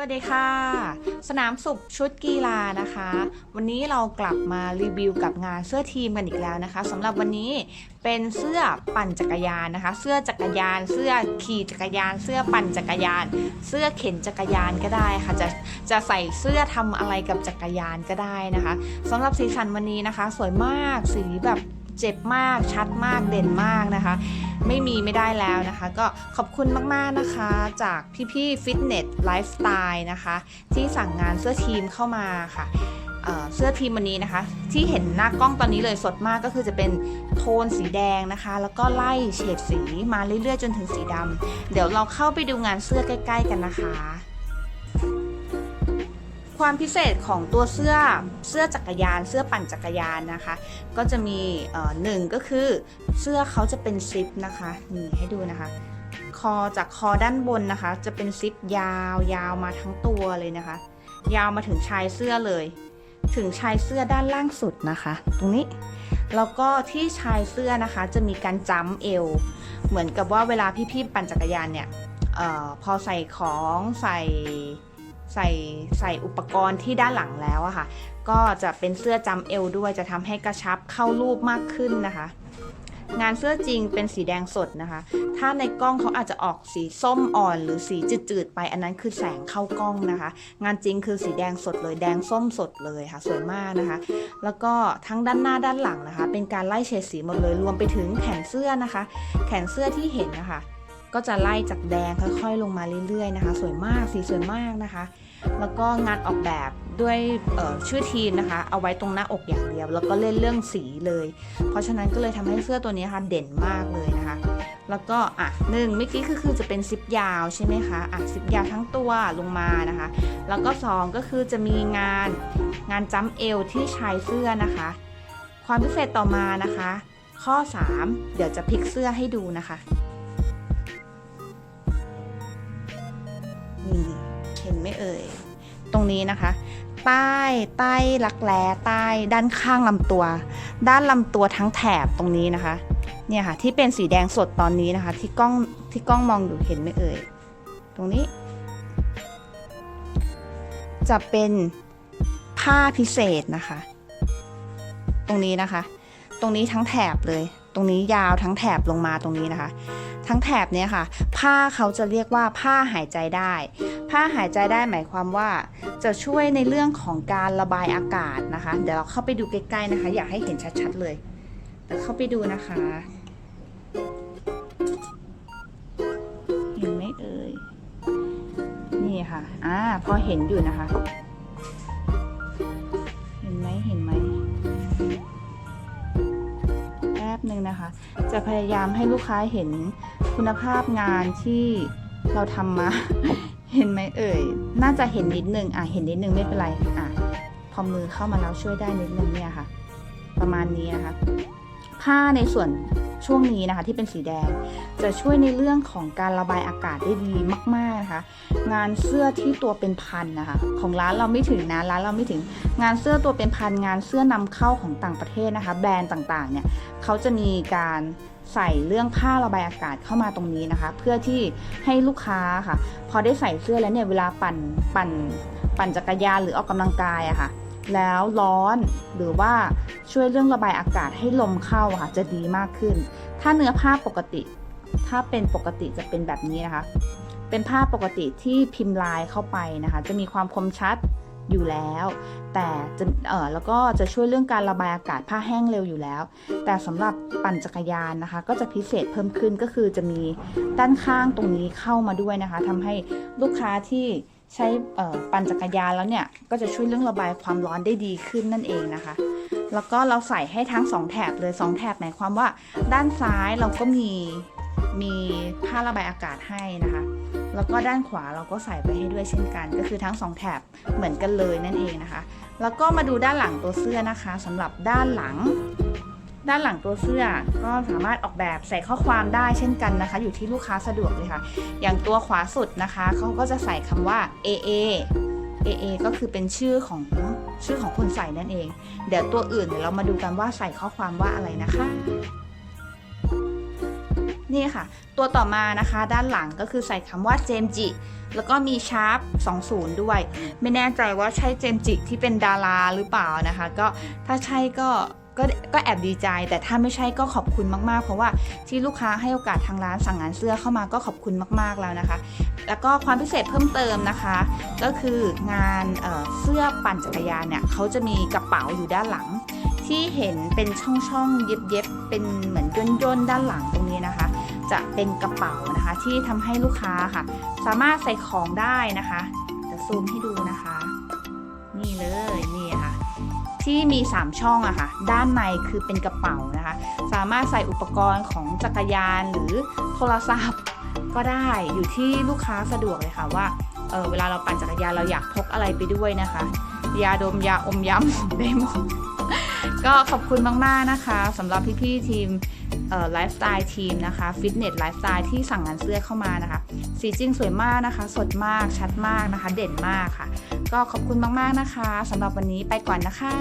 วัสดีค่ะ สนามสุขชุดกีฬานะคะ วันนี้เรากลับมารีวิวกับงานเสื้อทีมกันอีกแล้วนะคะสำหรับวันนี้เป็นเสื้อปั่นจักรยานนะคะ เสื้อจักรยาน เสื้อขี่จักรยาน เสื้อปั่นจักรยาน เสื้อเข็นจักรยานก็ได้ค่ะ จะจะใส่เสื้อทำอะไรกับจักรยานก็ได้นะคะสำหรับสีสันวันนี้นะคะ สวยมากสีแบบ เจ็บมากชัดมากเด่นมากนะคะ ไม่มีไม่ได้แล้วนะคะ ก็ขอบคุณมากๆนะคะจากพี่ๆฟิตเนสไลฟ์สไตล์นะคะ ที่สั่งงานเสื้อทีมเข้ามาค่ะเเสื้อทีมวันนี้นะคะ ที่เห็นหน้ากล้องตอนนี้เลยสดมากก็คือจะเป็นโทนสีแดงนะคะ แล้วก็ไล่เฉดสีมาเรื่อยๆจนถึงสีดำเดี๋ยวเราเข้าไปดูงานเสื้อใกล้ ๆ กันนะคะ ความพิเศษของตัวเสื้อเสื้อจักรยาน เสื้อปั่นจักรยานนะคะ ก็จะมีหนึ่งก็คือเสื้อเขาจะเป็นซิปนะคะนี่ให้ดูนะคะ คอจากคอด้านบนนะคะ จะเป็นซิปยาวยาวมาทั้งตัวเลยนะคะ ยาวมาถึงชายเสื้อเลย ถึงชายเสื้อด้านล่างสุดนะคะ ตรงนี้แล้วก็ที่ชายเสื้อนะคะจะมีการจ้ำเอว เหมือนกับว่าเวลาพี่ๆปั่นจักรยานเนี่ยออพอใส่ของใส่ ใส่ใส่อุปกรณ์ที่ด้านหลังแล้วอะค่ะ ก็จะเป็นเสื้อจำเอวด้วยจะทำให้กระชับเข้ารูปมากขึ้นนะคะ งานเสื้อจริงเป็นสีแดงสดนะคะ ถ้าในกล้องเขาอาจจะออกสีส้มอ่อน หรือสีจืดๆไปอันนั้นคือแสงเข้ากล้องนะคะ งานจริงคือสีแดงสดเลยแดงส้มสดเลยค่ะ สวยมากนะคะ แล้วก็ทั้งด้านหน้าด้านหลังนะคะ เป็นการไล่เฉดสีหมดเลยรวมไปถึงแขนเสื้อนะคะ แขนเสื้อที่เห็นนะคะ ก็จะไล่จากแดงค่อยๆ ลงมาเรื่อยๆนะคะ สวยมากสีสวยมากนะคะ แล้วก็งานออกแบบด้วยชื่อทีมนะคะ เอาไว้ตรงหน้าอกอย่างเดียว แล้วก็เล่นเรื่องสีเลย เพราะฉะนั้นก็เลยทำให้เสื้อตัวนี้ค่ะเด่นมากเลยนะคะ แล้วก็อะหนึ่งเมื่อกี้คือคือจะเป็นซิปยาวใช่ไหมคะอะซิปยาวทั้งตัวลงมานะคะ แล้วก็สองก็คือจะมีงานงานจ้ำเอวที่ชายเสื้อนะคะ ความพิเศษต่อมานะคะ ข้อ 3 เดี๋ยวจะพลิกเสื้อให้ดูนะคะ ไหมเอ่ย ตรงนี้นะคะ ใต้ใต้รักแร้ใต้ด้านข้างลำตัว ด้านลำตัวทั้งแถบตรงนี้นะคะ เนี่ยค่ะที่เป็นสีแดงสดตอนนี้นะคะ ที่กล้องที่กล้องมองอยู่เห็นไหมเอ่ย ตรงนี้ จะเป็นผ้าพิเศษนะคะ ตรงนี้นะคะ ตรงนี้ทั้งแถบเลย รงนี้ยาวทั้งแถบลงมาตรงนี้นะคะ ทั้งแถบเนี้ยค่ะ ผ้าเขาจะเรียกว่าผ้าหายใจได้ ผ้าหายใจได้หมายความว่าจะช่วยในเรื่องของการระบายอากาศนะคะ เดี๋ยวเราเข้าไปดูใกล้ๆนะคะ อยากให้เห็นชัดๆเลยเดี๋ยวเข้าไปดูนะคะ เห็นไหมเอ่ยนี่ค่ะอ่าพอเห็นอยู่นะคะ จะพยายามให้ลูกค้าเห็นคุณภาพงานที่เราทำมา เห็นไหมเอ่ย น่าจะเห็นนิดนึงอะเห็นนิดนึงไม่เป็นไรอะพอมือเข้ามาแล้วช่วยได้นิดนึงเนี่ยค่ะ ประมาณนี้นะคะ ผ้าในส่วน ช่วงนี้นะคะที่เป็นสีแดง จะช่วยในเรื่องของการระบายอากาศได้ดีมากๆนะคะงานเสื้อที่ตัวเป็นพันนะคะของร้านเราไม่ถึงนะร้านเราไม่ถึงงานเสื้อตัวเป็นพันงานเสื้อนำเข้าของต่างประเทศนะคะ แบรนด์ต่างๆเนี่ยเขาจะมีการใส่เรื่องผ้าระบายอากาศเข้ามาตรงนี้นะคะ เพื่อที่ให้ลูกค้าค่ะ พอได้ใส่เสื้อแล้วเนี่ยเวลาปั่นปั่นปั่นจักรยานหรือออกกำลังกายอะค่ะ แล้วร้อนหรือว่าช่วยเรื่องระบายอากาศให้ลมเข้าค่ะจะดีมากขึ้น ถ้าเนื้อผ้าปกติ ถ้าเป็นปกติจะเป็นแบบนี้นะคะ เป็นผ้าปกติที่พิมพ์ลายเข้าไปนะคะ จะมีความคมชัดอยู่แล้ว แต่จะเออแล้วก็จะช่วยเรื่องการระบายอากาศผ้าแห้งเร็วอยู่แล้ว แต่สำหรับปั่นจักรยานนะคะ ก็จะพิเศษเพิ่มขึ้นก็คือจะมีด้านข้างตรงนี้เข้ามาด้วยนะคะทำให้ลูกค้าที่ ใช้ปั่นจักรยานแล้วเนี่ย ก็จะช่วยเรื่องระบายความร้อนได้ดีขึ้นนั่นเองนะคะ แล้วก็เราใส่ให้ทั้งสองแถบเลยสองแถบหมายความว่า ด้านซ้ายเราก็มีมีผ้าระบายอากาศให้นะคะ แล้วก็ด้านขวาเราก็ใส่ไปให้ด้วยเช่นกัน ก็คือทั้งสองแถบเหมือนกันเลยนั่นเองนะคะ แล้วก็มาดูด้านหลังตัวเสื้อนะคะสำหรับด้านหลัง ด้านหลังตัวเสื้อก็สามารถออกแบบใส่ข้อความได้เช่นกันนะคะ อยู่ที่ลูกค้าสะดวกเลยค่ะ อย่างตัวขวาสุดนะคะเขาก็จะใส่คำว่า AA AA ก็คือเป็นชื่อของชื่อของคนใส่นั่นเอง เดี๋ยวตัวอื่นเดี๋ยวเรามาดูกันว่าใส่ข้อความว่าอะไรนะคะนี่ค่ะ ตัวต่อมานะคะด้านหลังก็คือใส่คำว่าเจมจิ แล้วก็มีชาร์ป20 ด้วย ไม่แน่ใจว่าใช่เจมจิที่เป็นดาราหรือเปล่านะคะ ก็ถ้าใช่ก็ ก็ก็แอบดีใจ แต่ถ้าไม่ใช่ก็ขอบคุณมากๆ เพราะว่าที่ลูกค้าให้โอกาสทางร้านสั่งงานเสื้อเข้ามาก็ขอบคุณมากๆแล้วนะคะ แล้วก็ความพิเศษเพิ่มเติมนะคะ ก็คืองานเเสื้อปั่นจักรยานเนี่ยเขาจะมีกระเป๋าอยู่ด้านหลัง ที่เห็นเป็นช่องๆเย็บๆเป็นเหมือนย่นๆด้านหลังตรงนี้นะคะ จะเป็นกระเป๋านะคะที่ทำให้ลูกค้าค่ะ สามารถใส่ของได้นะคะจะซูมให้ดูนะคะ ที่มี 3 ช่องอะค่ะ ด้านในคือเป็นกระเป๋านะคะ สามารถใส่อุปกรณ์ของจักรยานหรือโทรศัพท์ก็ได้อยู่ที่ลูกค้าสะดวกเลยค่ะว่าเเวลาเราปั่นจักรยานเราอยากพกอะไรไปด้วยนะคะ ยาดมยาอมยาหมองได้หมดก็ขอบคุณมากๆนะคะสำหรับพี่ๆทีมไลฟ์สไตล์ทีมนะคะฟิตเนสไลฟ์สไตล์ที่สั่งงานเสื้อเข้ามานะคะ สีจริงสวยมากนะคะ สดมากชัดมากนะคะ เด่นมากค่ะ ก็ขอบคุณมากๆนะคะสำหรับวันนี้ไปก่อนนะคะ